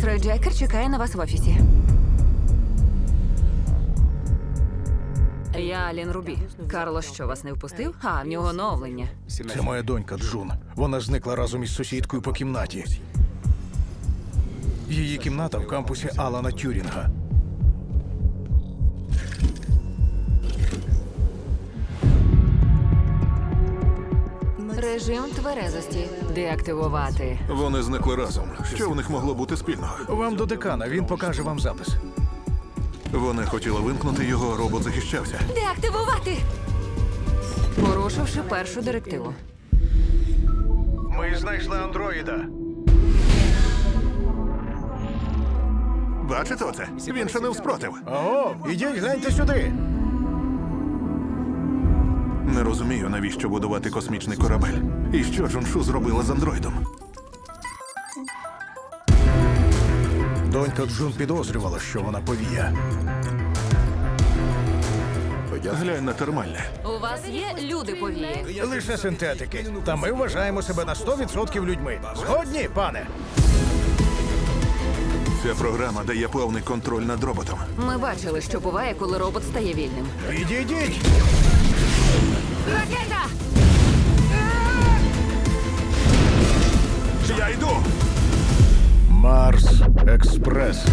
Трой Джекер чекає на вас в офісі. Я Алін Рубі. Карло що вас не впустив? А, в нього оновлення. Це моя донька Джун. Вона зникла разом із сусідкою по кімнаті. Її кімната в кампусі Алана Тюрінга. Режим тверезості. Деактивувати. Вони зникли разом. Що в них могло бути спільного? Вам до декана, він покаже вам запис. Вони хотіли вимкнути його, робот захищався. Деактивувати! Порушивши першу директиву. Ми знайшли андроїда. Бачите оце? Він ще не вспротив. Ого, ідіть, гляньте сюди. Не розумію, навіщо будувати космічний корабель. І що Джуншу зробила з андроїдом? Донька Джун підозрювала, що вона повія. Глянь на термальне. У вас є люди повії. Лише синтетики. Та ми вважаємо себе на 100% людьми. Згодні, пане? Ця програма дає повний контроль над роботом. Ми бачили, що буває, коли робот стає вільним. Відійдіть! Ракета! Я йду! Марс Експрес.